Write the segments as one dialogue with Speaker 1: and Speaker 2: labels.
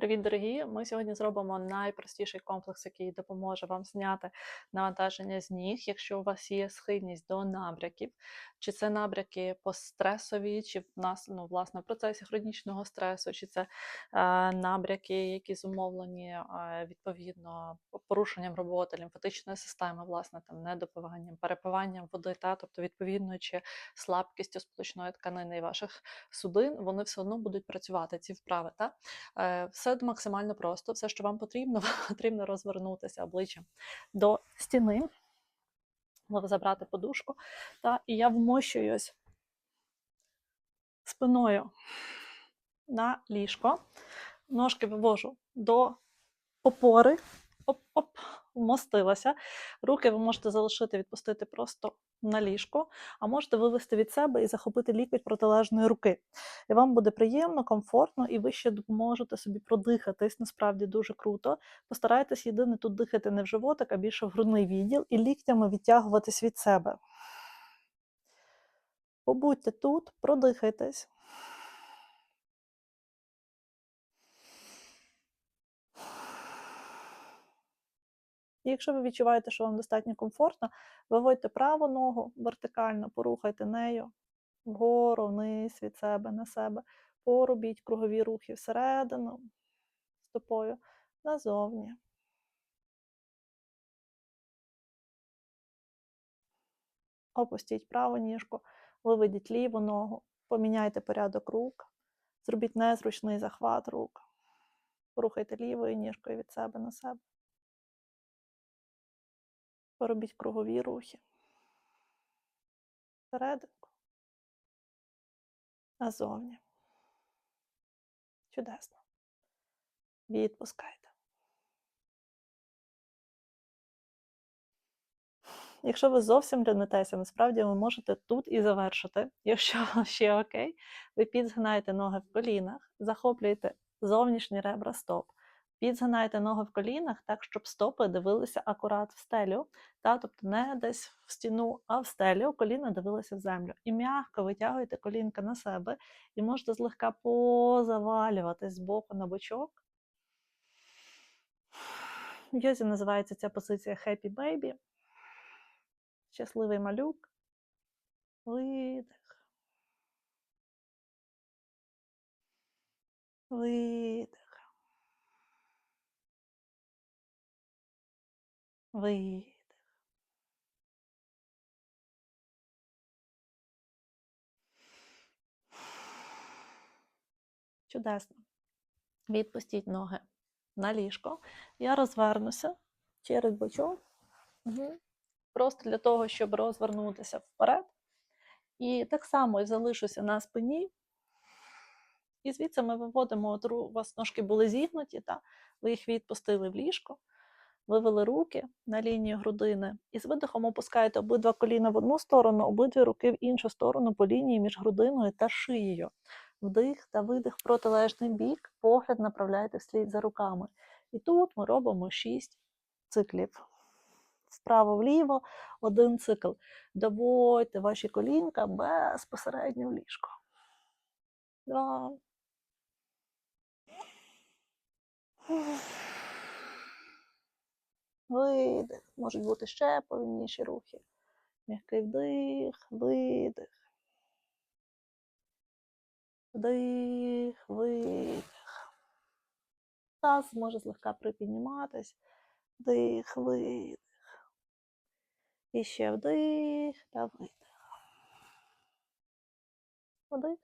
Speaker 1: Привіт, дорогі! Ми сьогодні зробимо найпростіший комплекс, який допоможе вам зняти навантаження з ніг, якщо у вас є схильність до набряків, чи це набряки постресові, чи в нас ну, власне в процесі хронічного стресу, чи це е, набряки, які зумовлені е, відповідно порушенням роботи лімфатичної системи, власне, там недопиванням, перепиванням води, та тобто відповідно чи слабкістю сполучної тканини і ваших судин, вони все одно будуть працювати ці вправи. Та? Е, Все максимально просто, все, що вам потрібно, вам потрібно розвернутися обличчям до стіни, забрати подушку. Та? І я вмощуюсь спиною на ліжко, ножки вивожу до опори, оп-оп, вмостилася. Руки ви можете залишити, відпустити просто на ліжко, а можете вивести від себе і захопити лікоть протилежної руки. І вам буде приємно, комфортно, і ви ще допоможете собі продихатись. Насправді дуже круто. Постарайтесь єдине тут дихати не в животик, а більше в грудний відділ, і ліктями відтягуватись від себе. Побудьте тут, продихайтесь. І якщо ви відчуваєте, що вам достатньо комфортно, виводьте праву ногу вертикально, порухайте нею вгору, вниз від себе на себе. Поробіть кругові рухи всередину стопою назовні. Опустіть праву ніжку, виведіть ліву ногу, поміняйте порядок рук, зробіть незручний захват рук. Порухайте лівою ніжкою від себе на себе. Поробіть кругові рухи. Всерединку. Назовні. Чудесно. Відпускайте. Якщо ви зовсім лянетеся, насправді ви можете тут і завершити. Якщо ще окей, ви підзгинаєте ноги в колінах, захоплюєте зовнішні ребра стоп. Підзгинайте ноги в колінах так, щоб стопи дивилися акурат в стелю, та, тобто не десь в стіну, а в стелю, коліна дивилися в землю. І м'яко витягуєте колінка на себе і можете злегка позавалюватись з боку на бочок. В йозі називається ця позиція Happy Baby. Щасливий малюк. Видих. Видих. Видих. Чудесно. Відпустіть ноги на ліжко. Я розвернуся через бочок. Угу. Просто для того, щоб розвернутися вперед. І так само залишуся на спині. І звідси ми виводимо, от у вас ножки були зігнуті, та ви їх відпустили в ліжко. Вивели руки на лінію грудини і з видихом опускаєте обидва коліна в одну сторону, обидві руки в іншу сторону по лінії між грудиною та шиєю. Вдих та видих в протилежний бік, погляд направляєте вслід за руками. І тут ми робимо 6 циклів. Вправо-вліво один цикл. Доводьте ваші колінка безпосередньо в ліжко. Два. Видих. Можуть бути ще повільніші рухи. М'який вдих, видих. Вдих, видих. Таз може злегка припідніматись. Вдих, видих. І ще вдих та видих. Вдих.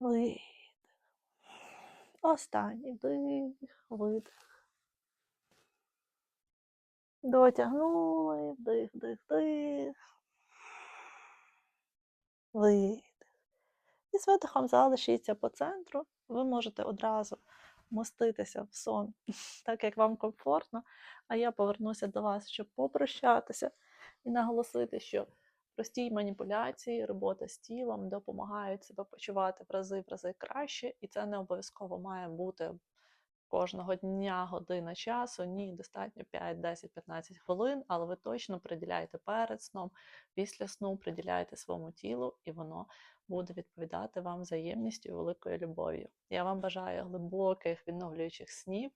Speaker 1: Видих. Останній вдих, видих. Дотягнули, вдих, вдих, вдих. Видих. І з видихом залишіться по центру. Ви можете одразу моститися в сон, так як вам комфортно. А я повернуся до вас, щоб попрощатися і наголосити, що прості маніпуляції, робота з тілом допомагають себе почувати в рази в рази краще, і це не обов'язково має бути кожного дня година часу. Ні, достатньо 5, 10, 15 хвилин, але ви точно приділяєте перед сном, після сну приділяєте своєму тілу, і воно буде відповідати вам взаємністю і великою любов'ю. Я вам бажаю глибоких відновлюючих снів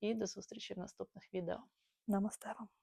Speaker 1: і до зустрічі в наступних відео. Намасте вам!